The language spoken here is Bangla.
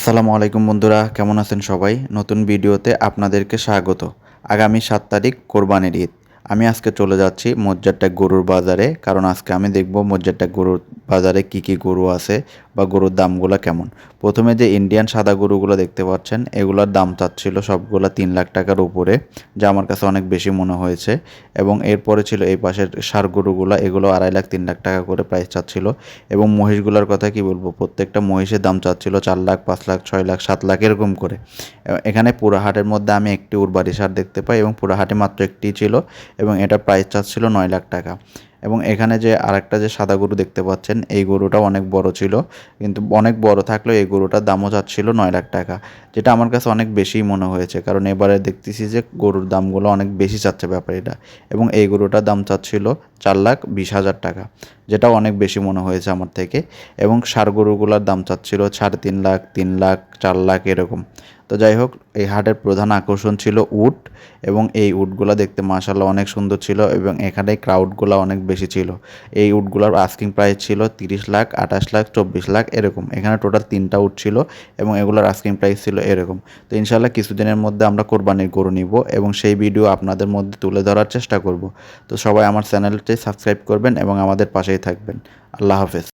আসসালামু আলাইকুম বন্ধুরা, কেমন আছেন সবাই? নতুন ভিডিওতে আপনাদেরকে স্বাগত। আগামী সাত তারিখ কোরবানির ঈদ। আমি আজকে চলে যাচ্ছি মজ্জারটা গরুর বাজারে, কারণ আজকে আমি দেখব মজ্জারটা গরুর বাজারে কি কি গরু আছে বা গরুর দামগুলো কেমন? প্রথমে যে ইন্ডিয়ান সাদা গরুগুলো দেখতে পাচ্ছেন, এগুলোর দাম চাচ্ছিল সবগুলো তিন লাখ টাকার উপরে, যা আমার কাছে অনেক বেশি মনে হয়েছে। এবং এরপরে ছিল এই পাশের সার গরুগুলো, এগুলো আড়াই লাখ, তিন লাখ টাকা করে প্রাইস চাচ্ছিল। এবং মহিষগুলোর কথা কি বলব, প্রত্যেকটা মহিষের দাম চাচ্ছিল চার লাখ, পাঁচ লাখ, ছয় লাখ, সাত লাখ, এরকম করে। এখানে পুরাহাটের মধ্যে আমি একটি উরবারি সার দেখতে পাই এবং পুরাহাটে মাত্র একটি ছিল এবং এটা প্রাইস চাচ্ছিল নয় লাখ টাকা। এবং এখানে যে আরেকটা যে সাদা গরু দেখতে পাচ্ছেন, এই গরুটাও অনেক বড় ছিল। কিন্তু অনেক বড় থাকলেও এই গরুটার দামও চাচ্ছিল নয় লাখ টাকা, যেটা আমার কাছে অনেক বেশিই মনে হয়েছে। কারণ এবারে দেখতেছি যে গরুর দামগুলো অনেক বেশি চাচ্ছে ব্যাপারীটা এবং এই গরুটার দাম চাচ্ছিল চার লাখ বিশ হাজার টাকা যেটাও অনেক বেশি মনে হয়েছে আমার থেকে। এবং সার গরুগুলোর দাম চাচ্ছিল সাড়ে তিন লাখ তিন লাখ, চার লাখ এরকম। তো যাই হোক, এই হাটের প্রধান আকর্ষণ ছিল উট এবং এই উটগুলো দেখতে মাসাল্লাহ অনেক সুন্দর ছিল এবং এখানে ক্রাউডগুলো অনেক বেশি ছিল। এই উটগুলোর আস্কিং প্রাইস ছিল তিরিশ লাখ, আঠাশ লাখ, চব্বিশ লাখ এরকম। এখানে টোটাল তিনটা উট ছিল এবং এগুলোর আস্কিং প্রাইস ছিল এরকম। তো ইনশাল্লাহ কিছুদিনের মধ্যে আমরা কোরবানির গরু নিব এবং সেই ভিডিও আপনাদের মধ্যে তুলে ধরার চেষ্টা করব। তো সবাই আমার চ্যানেলটি সাবস্ক্রাইব করবেন এবং আমাদের পাশেই থাকবেন। আল্লাহ হাফেজ।